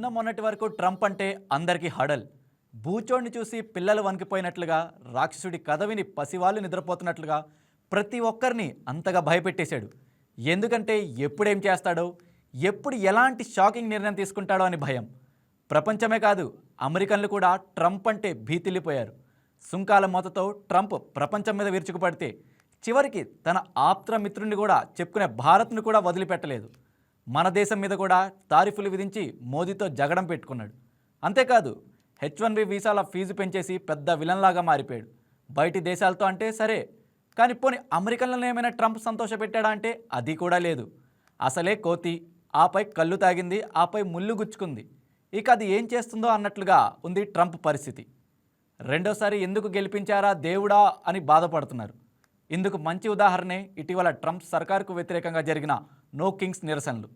నిన్న మొన్నటి వరకు ట్రంప్ అంటే అందరికీ హడల్. బూచోడిని చూసి పిల్లలు వణికిపోయినట్లుగా రాక్షసుడి కథ విని పసివాళ్ళు నిద్రపోతున్నట్లుగా ప్రతి ఒక్కరిని అంతగా భయపెట్టేశాడు. ఎందుకంటే ఎప్పుడేం చేస్తాడో ఎప్పుడు ఎలాంటి షాకింగ్ నిర్ణయం తీసుకుంటాడో అని భయం. ప్రపంచమే కాదు అమెరికన్లు కూడా ట్రంప్ అంటే భీతిల్లిపోయారు. సుంకాల మొతతో ట్రంప్ ప్రపంచం మీద విరుచుకుపడితే చివరికి తన ఆప్త మిత్రుణ్ణి కూడా చెప్పుకునే భారత్ను కూడా వదిలిపెట్టలేదు. మన దేశం మీద కూడా తారీఫులు విధించి మోదీతో జగడం పెట్టుకున్నాడు. అంతేకాదు హెచ్ వన్ బి వీసాల ఫీజు పెంచేసి పెద్ద విలన్లాగా మారిపోయాడు. బయటి దేశాలతో అంటే సరే కానీ పోనీ అమెరికన్లను ఏమైనా ట్రంప్ సంతోషపెట్టాడా అంటే అది కూడా లేదు. అసలే కోతి ఆపై కళ్ళు తాగింది ఆపై ముళ్ళు గుచ్చుకుంది. ఇక అది ఏం చేస్తుందో అన్నట్లుగా ఉంది ట్రంప్ పరిస్థితి. రెండోసారి ఎందుకు గెలిపించారా దేవుడా అని బాధపడుతున్నారు. ఇందుకు మంచి ఉదాహరణే ఇటీవల ట్రంప్ సర్కారుకు వ్యతిరేకంగా జరిగిన నో కింగ్స్ నిరసనలు.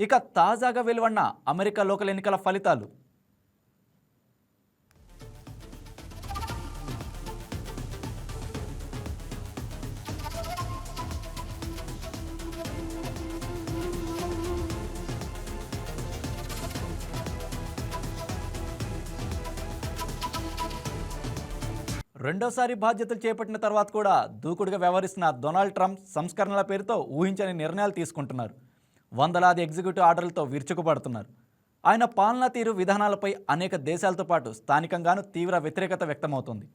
ఇక తాజాగా వెలువడిన అమెరికా లోకల్ ఎన్నికల ఫలితాలు. రెండోసారి బాధ్యతలు చేపట్టిన తర్వాత కూడా దూకుడుగా వ్యవహరిస్తున్న డొనాల్డ్ ట్రంప్ సంస్కరణల పేరుతో ఊహించని నిర్ణయాలు తీసుకుంటున్నారు. వందలాది ఎగ్జిక్యూటివ్ ఆర్డర్లతో విరుచుకుపడుతున్నారు. ఆయన పాలనా తీరు విధానాలపై అనేక దేశాలతో పాటు స్థానికంగానూ తీవ్ర వ్యతిరేకత వ్యక్తమవుతోంది.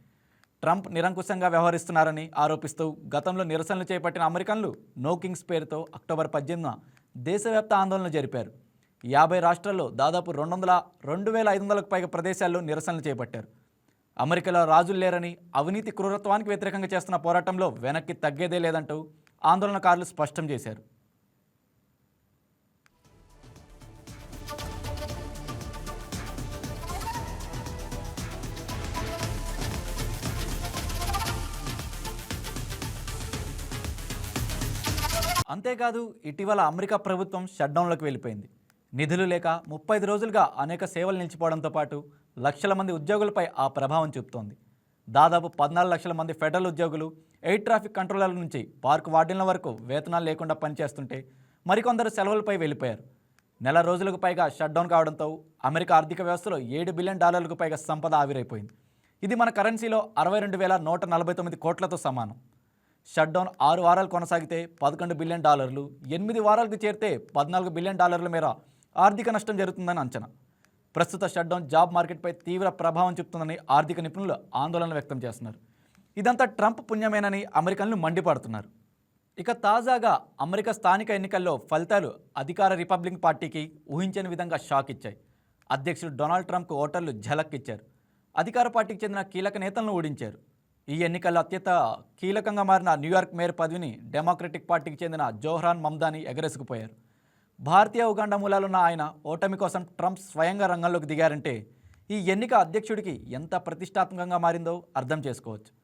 ట్రంప్ నిరంకుశంగా వ్యవహరిస్తున్నారని ఆరోపిస్తూ గతంలో నిరసనలు చేపట్టిన అమెరికన్లు నో కింగ్స్ పేరుతో అక్టోబర్ పద్దెనిమిదిన దేశవ్యాప్త ఆందోళన జరిపారు. యాభై రాష్ట్రాల్లో దాదాపు రెండు వందల రెండు వేల ఐదు వందలకు పైగా ప్రదేశాల్లో నిరసనలు చేపట్టారు. అమెరికాలో రాజులు లేరని అవినీతి క్రూరత్వానికి వ్యతిరేకంగా చేస్తున్న పోరాటంలో వెనక్కి తగ్గేదే లేదంటూ ఆందోళనకారులు స్పష్టం చేశారు. అంతేకాదు ఇటీవల అమెరికా ప్రభుత్వం షట్డౌన్లోకి వెళ్ళిపోయింది. నిధులు లేక ముప్పై ఐదు రోజులుగా అనేక సేవలు నిలిచిపోవడంతో పాటు లక్షల మంది ఉద్యోగులపై ఆ ప్రభావం చూపుతోంది. దాదాపు పద్నాలుగు లక్షల మంది ఫెడరల్ ఉద్యోగులు ఎయిర్ ట్రాఫిక్ కంట్రోలర్ల నుంచి పార్క్ వార్డెన్ల వరకు వేతనాలు లేకుండా పనిచేస్తుంటే మరికొందరు సెలవులపై వెళ్ళిపోయారు. నెల రోజులకు పైగా షట్డౌన్ కావడంతో అమెరికా ఆర్థిక వ్యవస్థలో ఏడు బిలియన్ డాలర్లకు పైగా సంపద ఆవిరైపోయింది. ఇది మన కరెన్సీలో అరవై రెండు వేల నూట నలభై తొమ్మిది కోట్లతో సమానం. షట్డౌన్ ఆరు వారాలు కొనసాగితే పదకొండు బిలియన్ డాలర్లు ఎనిమిది వారాలకు చేరితే పద్నాలుగు బిలియన్ డాలర్ల మేర ఆర్థిక నష్టం జరుగుతుందని అంచనా. ప్రస్తుత షట్డౌన్ జాబ్ మార్కెట్పై తీవ్ర ప్రభావం చూపుతుందని ఆర్థిక నిపుణులు ఆందోళన వ్యక్తం చేస్తున్నారు. ఇదంతా ట్రంప్ పుణ్యమేనని అమెరికన్లు మండిపడుతున్నారు. ఇక తాజాగా అమెరికా స్థానిక ఎన్నికల్లో ఫలితాలు అధికార రిపబ్లిక్ పార్టీకి ఊహించని విధంగా షాక్ ఇచ్చాయి. అధ్యక్షుడు డొనాల్డ్ ట్రంప్కు ఓటర్లు ఝలక్ ఇచ్చారు అధికార పార్టీకి చెందిన కీలక నేతలను ఓడించారు. ఈ ఎన్నికల్లో అత్యంత కీలకంగా మారిన న్యూయార్క్ మేయర్ పదవిని డెమోక్రటిక్ పార్టీకి చెందిన జోహ్రాన్ మమ్దాని ఎగరేసుకుపోయారు. భారతీయ ఉగాండ మూలాలున్న ఆయన ఓటమి కోసం ట్రంప్ స్వయంగా రంగంలోకి దిగారంటే ఈ ఎన్నిక అధ్యక్షుడికి ఎంత ప్రతిష్టాత్మకంగా మారిందో అర్థం చేసుకోవచ్చు.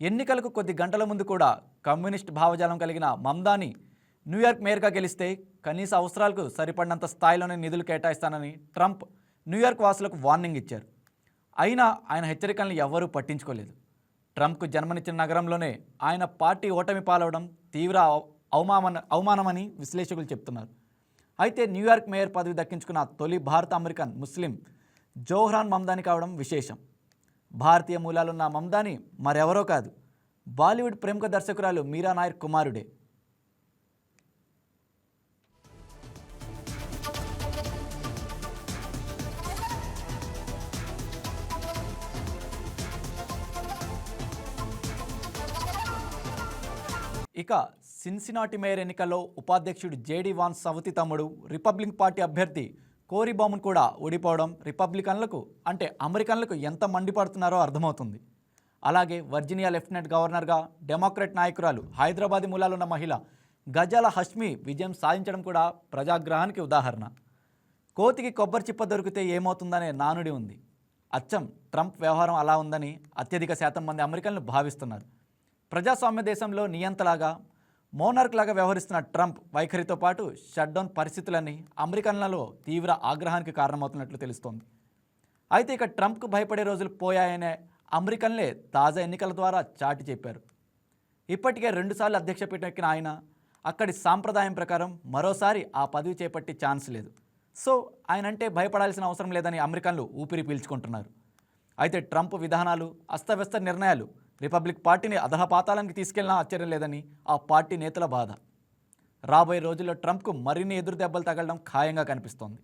ఎన్నికలకు కొద్ది గంటల ముందు కూడా కమ్యూనిస్ట్ భావజాలం కలిగిన మమ్దాని న్యూయార్క్ మేయర్గా గెలిస్తే కనీస అవసరాలకు సరిపడినంత స్థాయిలోనే నిధులు కేటాయిస్తానని ట్రంప్ న్యూయార్క్ వాసులకు వార్నింగ్ ఇచ్చారు. అయినా ఆయన హెచ్చరికలను ఎవ్వరూ పట్టించుకోలేదు. ట్రంప్కు జన్మనిచ్చిన నగరంలోనే ఆయన పార్టీ ఓటమి పాలవడం తీవ్ర అవ- అవమాన అవమానమని విశ్లేషకులు చెప్తున్నారు. అయితే న్యూయార్క్ మేయర్ పదవి దక్కించుకున్న తొలి భారత అమెరికన్ ముస్లిం జోహ్రాన్ మమ్దాని కావడం విశేషం. భారతీయ మూలాలున్న మమ్దాని మరెవరో కాదు. బాలీవుడ్ ప్రముఖ దర్శకురాలు మీరా నాయర్ కుమారుడే. ఇక సిన్సినాటి మేయర్ ఎన్నికల్లో ఉపాధ్యక్షుడు జేడీ వాన్ సవతి తమ్ముడు రిపబ్లిక్ పార్టీ అభ్యర్థి కోరీ బామున్ కూడా ఓడిపోవడం రిపబ్లికన్లకు అంటే అమెరికన్లకు ఎంత మండిపడుతున్నారో అర్థమవుతుంది. అలాగే వర్జీనియా లెఫ్టినెంట్ గవర్నర్గా డెమోక్రట్ నాయకురాలు హైదరాబాద్ మూలాలున్న మహిళ గజాల హష్మి విజయం సాధించడం కూడా ప్రజాగ్రహానికి ఉదాహరణ. కోతికి కొబ్బరి చిప్ప దొరికితే ఏమవుతుందనే నానుడి ఉంది. అచ్చం ట్రంప్ వ్యవహారం అలా ఉందని అత్యధిక శాతం మంది అమెరికన్లు భావిస్తున్నారు. ప్రజాస్వామ్య దేశంలో నియంతలాగా మోనార్క్ లాగా వ్యవహరిస్తున్న ట్రంప్ వైఖరితో పాటు షట్డౌన్ పరిస్థితులన్నీ అమెరికన్లలో తీవ్ర ఆగ్రహానికి కారణమవుతున్నట్లు తెలుస్తోంది. అయితే ఇక ట్రంప్కు భయపడే రోజులు పోయాయనే అమెరికన్లే తాజా ఎన్నికల ద్వారా చాటి చెప్పారు. ఇప్పటికే రెండుసార్లు అధ్యక్ష పీఠం ఆయన అక్కడి సాంప్రదాయం ప్రకారం మరోసారి ఆ పదవి చేపట్టే ఛాన్స్ లేదు. సో ఆయన అంటే భయపడాల్సిన అవసరం లేదని అమెరికన్లు ఊపిరి పీల్చుకుంటున్నారు. అయితే ట్రంప్ విధానాలు అస్తవ్యస్త నిర్ణయాలు రిపబ్లిక్ పార్టీని అధహపాతాలానికి తీసుకెళ్ళినా ఆశ్చర్యం లేదని ఆ పార్టీ నేతల బాధ. రాబోయే రోజుల్లో ట్రంప్కు మరిన్ని ఎదురు దెబ్బలు తగలడం ఖాయంగా కనిపిస్తోంది.